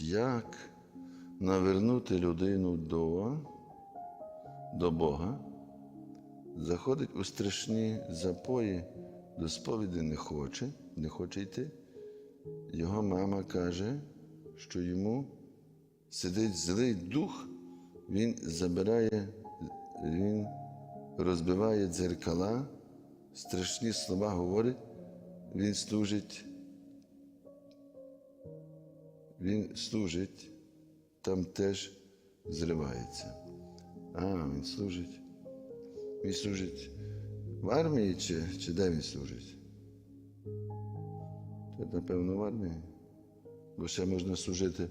Як навернути людину до, до Бога, заходить у страшні запої, до сповіді не хоче, не хоче йти. Його мама каже, що йому сидить злий дух, він забирає, він розбиває дзеркала, страшні слова говорить, він служить він служить, там теж зривається. А, він служить. Він служить в армії чи, чи де він служить? Та, напевно, в армії. Бо ще можна служити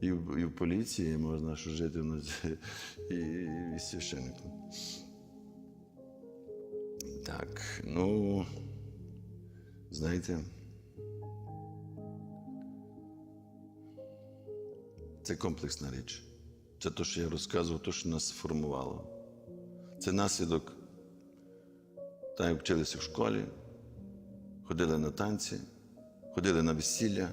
і в, і в поліції, можна служити нас, і, і священником. Так, ну, знаєте. Це комплексна річ. Це те, що я розказував, те, що нас сформувало. Це наслідок. Та як вчилися в школі, ходили на танці, ходили на весілля,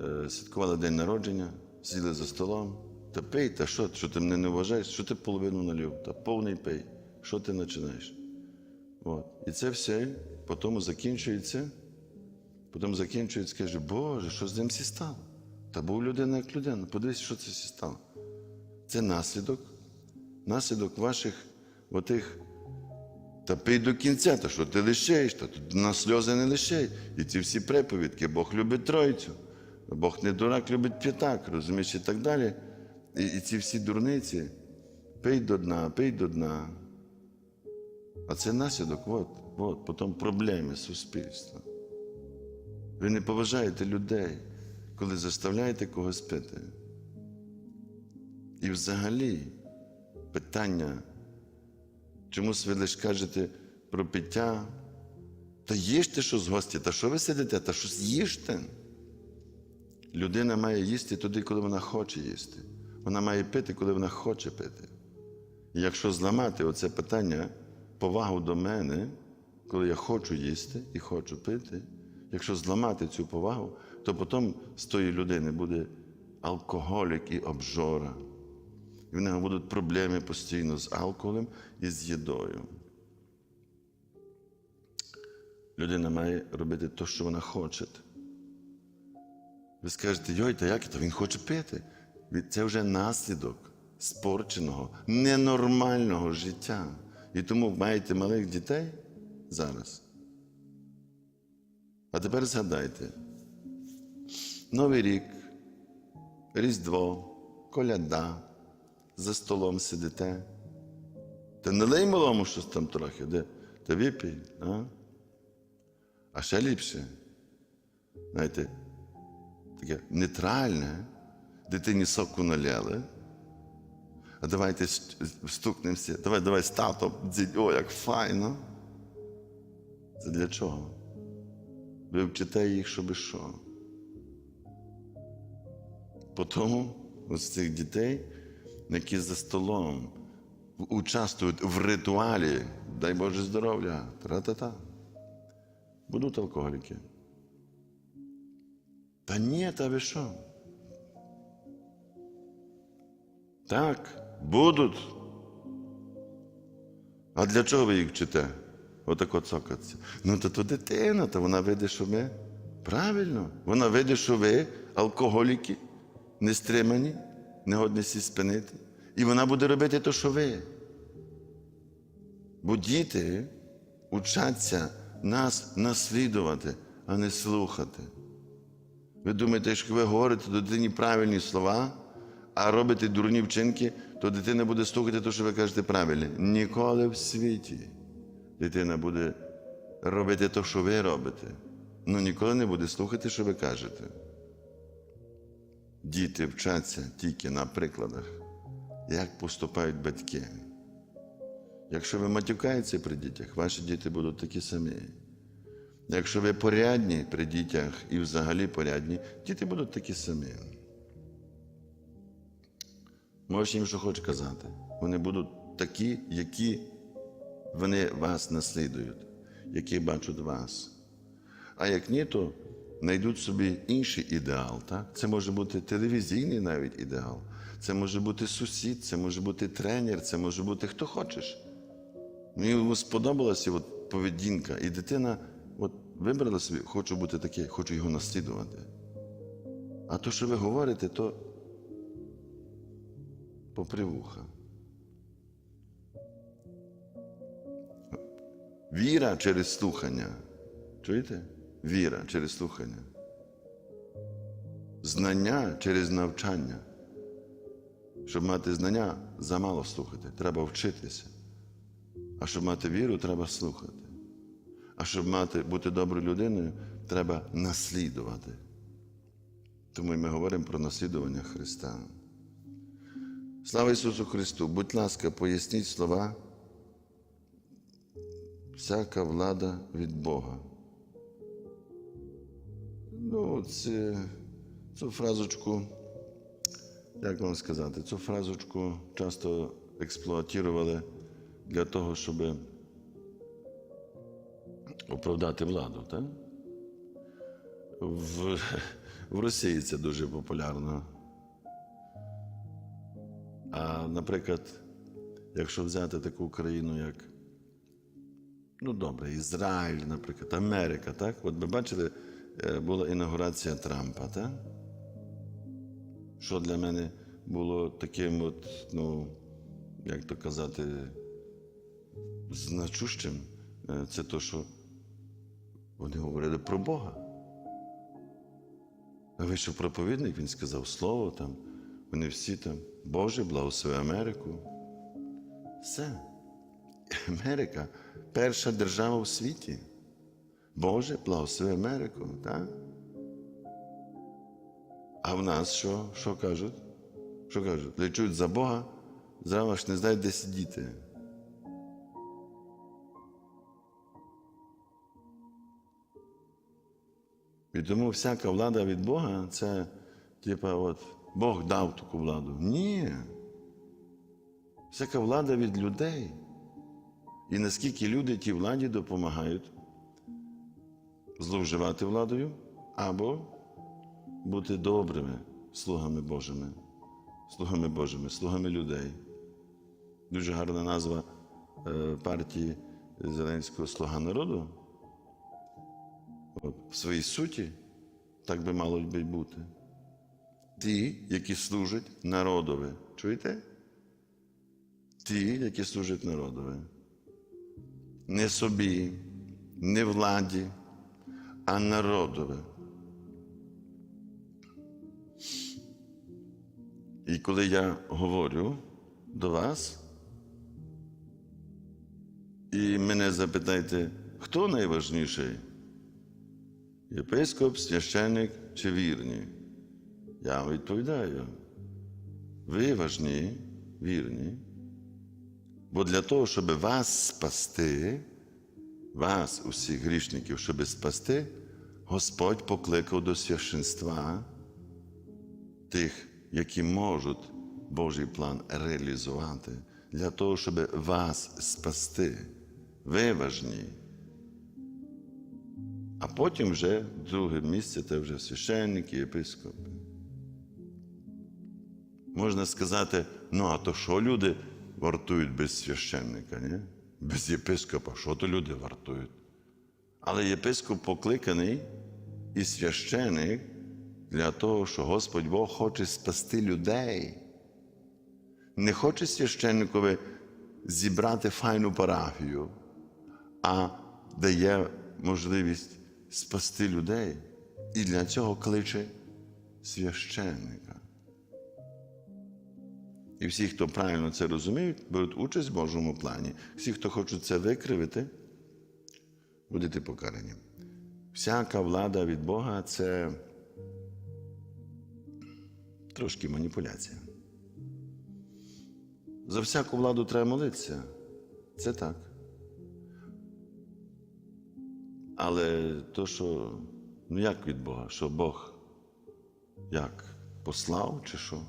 е, святкували день народження, сиділи за столом. Та пий, та що, що ти мене не вважаєш? Що ти половину налив? Та повний пий. Що ти починаєш? От. І це все потім закінчується. Потім закінчується, каже, Боже, що з ним всі стало? Та був людина як людина. Подивись, що це стало. Це наслідок, наслідок ваших отих. Та пий до кінця, та що ти лишаєш, та тут на сльози не лишай. І ці всі приповідки, Бог любить тройцю, Бог не дурак, любить п'ятак, розумієш, і так далі. І, і ці всі дурниці, пий до дна, пий до дна. А це наслідок, от, от, потім проблеми суспільства. Ви не поважаєте людей, коли заставляєте когось пити. І взагалі питання, чомусь ви лише кажете про пиття, та їжте щось гості, та що ви сидите, та щось їжте. Людина має їсти тоді, коли вона хоче їсти. Вона має пити, коли вона хоче пити. І якщо зламати оце питання, повагу до мене, коли я хочу їсти і хочу пити, якщо зламати цю повагу, то потім з тої людини буде алкоголік і обжора. І в нього будуть проблеми постійно з алкоголем і з їдою. Людина має робити те, що вона хоче. Ви скажете, йой, та як то він хоче пити? Це вже наслідок спорченого, ненормального життя. І тому маєте малих дітей зараз. А тепер згадайте, Новий рік, Різдво, коляда, за столом сидите. Та не лей малому щось там трохи, де та випій, а? А ще ліпше, знаєте, таке нейтральне, дитині соку наляли. А давайте стукнемося, давай, давай з татом, о, як файно. Це для чого? Ви вчите їх, щоби що? Потім ось цих дітей, які за столом участвують в ритуалі, дай Боже здоров'я, тра-та-та, будуть алкоголіки. Та ні, та ви що? Так, будуть. А для чого ви їх вчите? Отако цокаться. Ну, то то дитина, то вона видить, що ми. Правильно, вона видить, що ви алкоголіки, не стримані, не годні сі спинити. І вона буде робити те, що ви. Бо діти учаться нас наслідувати, а не слухати. Ви думаєте, якщо ви говорите дитині правильні слова, а робите дурні вчинки, то дитина буде слухати те, що ви кажете правильно. Ніколи в світі дитина буде робити те, що ви робите. Ну ніколи не буде слухати, що ви кажете. Діти вчаться тільки на прикладах, як поступають батьки. Якщо ви матюкаєтеся при дітях, ваші діти будуть такі самі. Якщо ви порядні при дітях і взагалі порядні, діти будуть такі самі. Можеш їм, що хочеш казати. Вони будуть такі, які вони вас наслідують, які бачать вас. А як ні, то знайдуть собі інший ідеал. Так? Це може бути телевізійний навіть ідеал. Це може бути сусід, це може бути тренер, це може бути хто хочеш. Мені сподобалася от поведінка, і дитина от вибрала собі, хочу бути такий, хочу його наслідувати. А то, що ви говорите, то попри вуха. Віра через слухання. Чуєте? Віра через слухання. Знання через навчання. Щоб мати знання, замало слухати. Треба вчитися. А щоб мати віру, треба слухати. А щоб мати, бути доброю людиною, треба наслідувати. Тому ми говоримо про наслідування Христа. Слава Ісусу Христу! Будь ласка, поясніть слова. Всяка влада від Бога. Ну, це, цю фразочку, як вам сказати, цю фразочку часто експлуатували для того, щоб оправдати владу. Так? В, в Росії це дуже популярно. А, наприклад, якщо взяти таку країну, як Ну, добре, Ізраїль, наприклад, Америка, так? От ви бачили, е, була інаугурація Трампа, так? Що для мене було таким, от, ну, як то казати, значущим, Е, це то, що вони говорили про Бога. А вийшов проповідник, він сказав слово там, вони всі там, Боже, благослови Америку. Все. Америка перша держава у світі. Боже, благослови Америку, так? А в нас що? Що кажуть? Що кажуть? Лечуть за Бога, зразу ж не знають, де сидіти. І тому всяка влада від Бога це, типа, от, Бог дав таку владу. Ні. Всяка влада від людей. І наскільки люди тій владі допомагають зловживати владою або бути добрими слугами Божими, слугами Божими, слугами людей. Дуже гарна назва е, партії Зеленського Слуга народу. От, в своїй суті так би мало би бути. Ті, які служать народові. Чуєте? Ті, які служать народові не собі, не владі, а народове. І коли я говорю до вас, і мене запитаєте, хто найважніший? Єпископ, священник чи вірні? Я відповідаю. Ви важні, вірні. Бо для того, щоб вас спасти, вас, усіх грішників, щоб спасти, Господь покликав до священства тих, які можуть Божий план реалізувати, для того, щоб вас спасти. Ви важні. А потім вже друге місце це вже священники, єпископи. Можна сказати, ну а то що люди вартують без священника, ні? без єпископа, що то люди вартують? Але єпископ покликаний і священик для того, що Господь Бог хоче спасти людей. Не хоче священникові зібрати файну парафію, а дає можливість спасти людей. І для цього кличе священника. І всі, хто правильно це розуміють, беруть участь в Божому плані. Всі, хто хочуть це викривити, будете покарані. Всяка влада від Бога це трошки маніпуляція. За всяку владу треба молитися. Це так. Але то, що, ну як від Бога, що Бог як послав чи що?